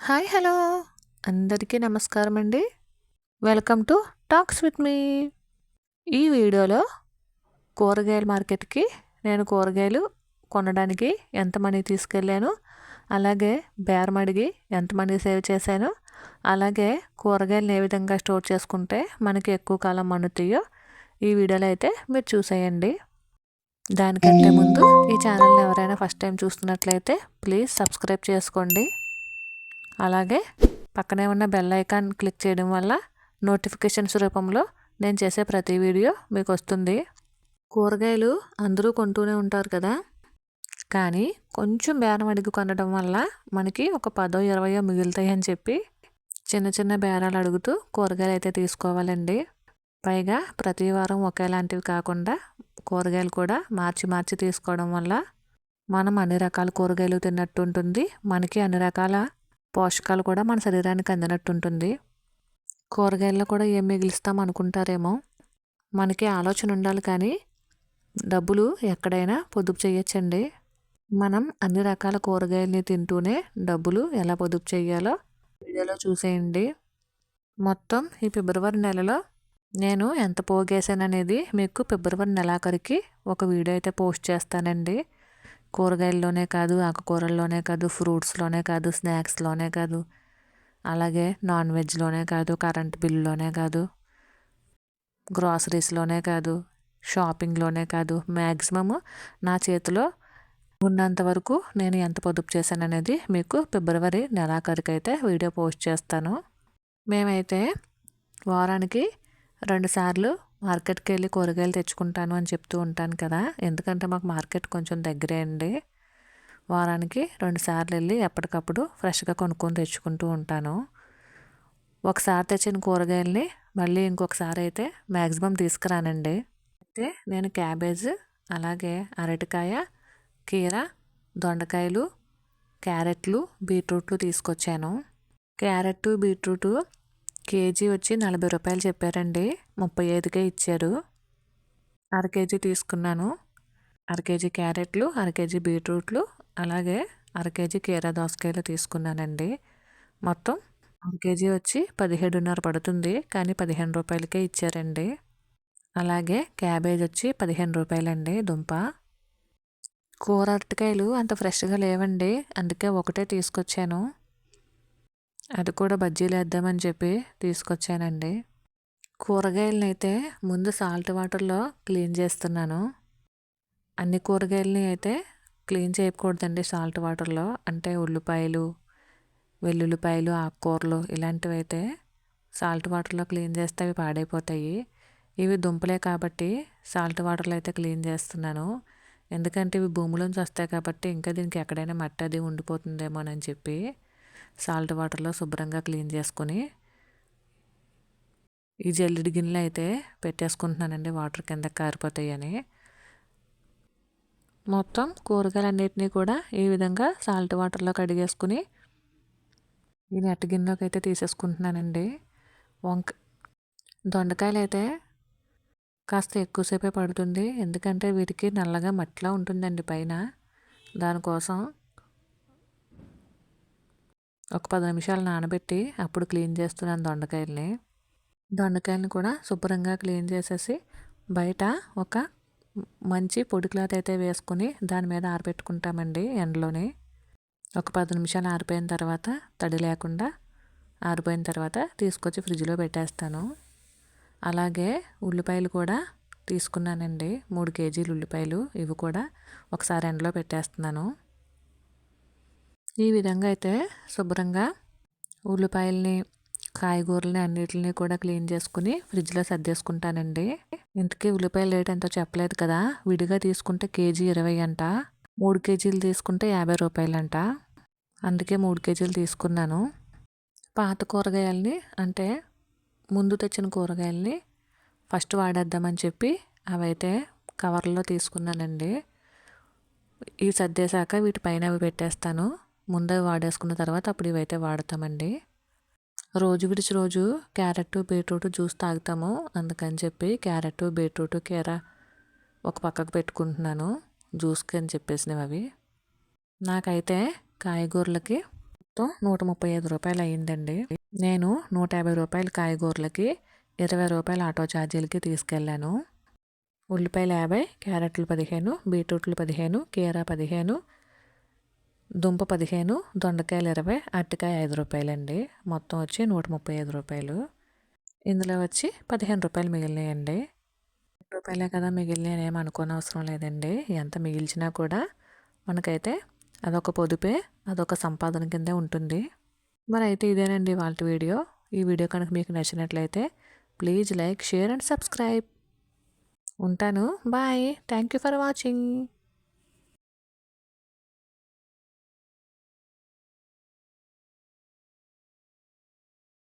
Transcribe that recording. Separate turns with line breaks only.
Hi hello. అందరికీ నమస్కారం అండి. Welcome to talks with me. ఈ వీడియోలో కూరగాయల మార్కెట్కి నేను కూరగాయలు కొనడానికి ఎంత మనీ తీసుకెళ్ళాను అలాగే బేరం అడిగి ఎంత మనీ సేవ్ చేశాను అలాగే కూరగాయలను ఏ విధంగా స్టోర్ చేసుకుంటే మనకి ఎక్కువ కాలం మన్నుతాయో ఈ వీడియోలో అయితే మీరు చూసేయండి. దానికంటే ముందు ఈ ఛానల్ని ఎవరైనా ఫస్ట్ టైం చూస్తున్నట్లయితే ప్లీజ్ సబ్స్క్రైబ్ చేసుకోండి. అలాగే పక్కనే ఉన్న బెల్ ఐకాన్ క్లిక్ చేయడం వల్ల నోటిఫికేషన్స్ రూపంలో నేను చేసే ప్రతి వీడియో మీకు వస్తుంది. కూరగాయలు అందరూ కొంటూనే ఉంటారు కదా? కానీ కొంచెం బేరం అడిగి కొనడం వల్ల మనకి ఒక పదో ఇరవయో మిగులుతాయి అని చెప్పి చిన్న చిన్న బేరాలు అడుగుతూ కూరగాయలు అయితే తీసుకోవాలండి. పైగా ప్రతి వారం ఒకేలాంటివి కాకుండా కూరగాయలు కూడా మార్చి మార్చి తీసుకోవడం వల్ల మనం అన్ని రకాల కూరగాయలు తిన్నట్టు ఉంటుంది. మనకి అన్ని రకాల పోషకాలు కూడా మన శరీరానికి అందినట్టు ఉంటుంది కూరగాయల్లో కూడా ఏం మిగిలిస్తాం అనుకుంటారేమో. మనకి ఆలోచన ఉండాలి కానీ డబ్బులు ఎక్కడైనా పొదుపు చేయొచ్చండి. మనం అన్ని రకాల కూరగాయలని తింటూనే డబ్బులు ఎలా పొదుపు చేయాలో వీడియోలో చూసేయండి. మొత్తం ఈ ఫిబ్రవరి నెలలో నేను ఎంత పోగేసాననేది మీకు ఫిబ్రవరి నెలాఖరికి ఒక వీడియో అయితే పోస్ట్ చేస్తానండి. కూరగాయల్లోనే కాదు ఆకుకూరల్లోనే కాదు ఫ్రూట్స్లోనే కాదు స్నాక్స్లోనే కాదు అలాగే నాన్ వెజ్లోనే కాదు కరెంట్ బిల్లులోనే కాదు గ్రాసరీస్లోనే కాదు షాపింగ్లోనే కాదు. మ్యాక్సిమము నా చేతిలో ఉన్నంత వరకు నేను ఎంత పొదుపు చేశాను అనేది మీకు ఫిబ్రవరి నెలాఖరికి అయితే వీడియో పోస్ట్ చేస్తాను. మేమైతే వారానికి రెండుసార్లు మార్కెట్కి వెళ్ళి కూరగాయలు తెచ్చుకుంటాను అని చెప్తూ ఉంటాను కదా! ఎందుకంటే మాకు మార్కెట్ కొంచెం దగ్గరే అండి. వారానికి రెండుసార్లు వెళ్ళి ఎప్పటికప్పుడు ఫ్రెష్గా కొనుక్కొని తెచ్చుకుంటూ ఉంటాను. ఒకసారి తెచ్చిన కూరగాయల్ని మళ్ళీ ఇంకొకసారి అయితే మ్యాక్సిమం తీసుకురానండి. అయితే నేను క్యాబేజ్ అలాగే అరటికాయ కీర దొండకాయలు క్యారెట్లు బీట్రూట్లు తీసుకొచ్చాను. క్యారెట్ బీట్రూట్ కేజీ వచ్చి నలభై రూపాయలు చెప్పారండి. ముప్పై ఐదుకే ఇచ్చారు. అర కేజీ తీసుకున్నాను. అర కేజీ క్యారెట్లు అర కేజీ బీట్రూట్లు అలాగే అర కేజీ కీరా దోసకాయలు తీసుకున్నానండి. మొత్తం అర కేజీ వచ్చి పదిహేడున్నర పడుతుంది కానీ పదిహేను రూపాయలకే ఇచ్చారండి. అలాగే క్యాబేజ్ వచ్చి పదిహేను రూపాయలండి దుంప. కూర అరటికాయలు అంత ఫ్రెష్గా లేవండి అందుకే ఒకటే తీసుకొచ్చాను. అది కూడా బజ్జీలు వేద్దామని చెప్పి తీసుకొచ్చానండి. కూరగాయలని అయితే ముందు సాల్ట్ వాటర్లో క్లీన్ చేస్తున్నాను. అన్ని కూరగాయలని అయితే క్లీన్ చేయకూడదండి సాల్ట్ వాటర్లో. అంటే ఉల్లిపాయలు వెల్లుల్లిపాయలు ఆకుకూరలు ఇలాంటివి అయితే సాల్ట్ వాటర్లో క్లీన్ చేస్తే అవి పాడైపోతాయి. ఇవి దుంపలే కాబట్టి సాల్ట్ వాటర్లో అయితే క్లీన్ చేస్తున్నాను. ఎందుకంటే ఇవి భూమిలోంచి వస్తాయి కాబట్టి ఇంకా దీనికి ఎక్కడైనా మట్టి అది ఉండిపోతుందేమోనని చెప్పి సాల్ట్ వాటర్లో శుభ్రంగా క్లీన్ చేసుకొని ఈ జల్లెడి గిన్నెలు అయితే పెట్టేసుకుంటున్నానండి వాటర్ కింద కారిపోతాయని. మొత్తం కూరగాయలన్నిటినీ కూడా ఈ విధంగా సాల్ట్ వాటర్లో కడిగేసుకుని ఈ నెట్ గిన్నెలోకి అయితే తీసేసుకుంటున్నానండి. వంక దొండకాయలు అయితే కాస్త ఎక్కువసేపే పడుతుంది. ఎందుకంటే వీటికి నల్లగా మట్టిలా ఉంటుందండి పైన. దానికోసం ఒక పది నిమిషాలు నానబెట్టి అప్పుడు క్లీన్ చేస్తున్నాను దొండకాయల్ని. దొండకాయలని కూడా శుభ్రంగా క్లీన్ చేసేసి బయట ఒక మంచి పొడి క్లాత్ అయితే వేసుకుని దాని మీద ఆరబెట్టుకుంటామండి ఎండలోని. ఒక పది నిమిషాలు ఆరిపోయిన తర్వాత తడి లేకుండా ఆరిపోయిన తర్వాత తీసుకొచ్చి ఫ్రిడ్జ్లో పెట్టేస్తాను. అలాగే ఉల్లిపాయలు కూడా తీసుకున్నానండి మూడు కేజీలు ఉల్లిపాయలు ఇవి కూడా ఒకసారి ఎండలో పెట్టేస్తున్నాను. ఈ విధంగా అయితే శుభ్రంగా ఉల్లిపాయల్ని కాయగూరల్ని అన్నిటిని కూడా క్లీన్ చేసుకుని ఫ్రిడ్జ్లో సర్దేసుకుంటానండి. ఇంతకీ ఉల్లిపాయల రేట్ ఎంతో చెప్పలేదు కదా? విడిగా తీసుకుంటే కేజీ ఇరవై అంట మూడు కేజీలు తీసుకుంటే యాభై రూపాయలంట. అందుకే మూడు కేజీలు తీసుకున్నాను. పాత కూరగాయలని అంటే ముందు తెచ్చిన కూరగాయలని ఫస్ట్ వాడేద్దామని చెప్పి అవైతే కవర్లో తీసుకున్నానండి. ఈ సర్దేశాక వీటిపైన అవి పెట్టేస్తాను. ముందే వాడేసుకున్న తర్వాత అప్పుడు ఇవైతే వాడతామండి. రోజు విడిచి రోజు క్యారెట్ బీట్రూట్ జ్యూస్ తాగుతాము. అందుకని చెప్పి క్యారెట్ బీట్రూట్ కీర ఒక పక్కకు పెట్టుకుంటున్నాను. జ్యూస్కి అని చెప్పేసినవి అవి. నాకైతే కాయగూరలకి మొత్తం నూట ముప్పై ఐదు రూపాయలు అయ్యిందండి. నేను నూట యాభై రూపాయల కాయగూరలకి ఇరవై రూపాయల ఆటో ఛార్జీలకి తీసుకెళ్ళాను. ఉల్లిపాయలు యాభై క్యారెట్లు పదిహేను బీట్రూట్లు పదిహేను కీరా పదిహేను దుంప పదిహేను దొండకాయలు ఇరవై అరటికాయ ఐదు రూపాయలండి. మొత్తం వచ్చి నూట ముప్పై ఐదు రూపాయలు. ఇందులో వచ్చి పదిహేను రూపాయలు మిగిలినాయండి. రూపాయలే కదా మిగిలినాయి ఏం అనుకోని అవసరం లేదండి. ఎంత మిగిల్చినా కూడా మనకైతే అదొక పొదుపే అదొక సంపాదన కిందే ఉంటుంది. మరి అయితే ఇదేనండి వాళ్ళ వీడియో. ఈ వీడియో కనుక మీకు నచ్చినట్లయితే please like share and subscribe. ఉంటాను. Bye. Thank you for watching.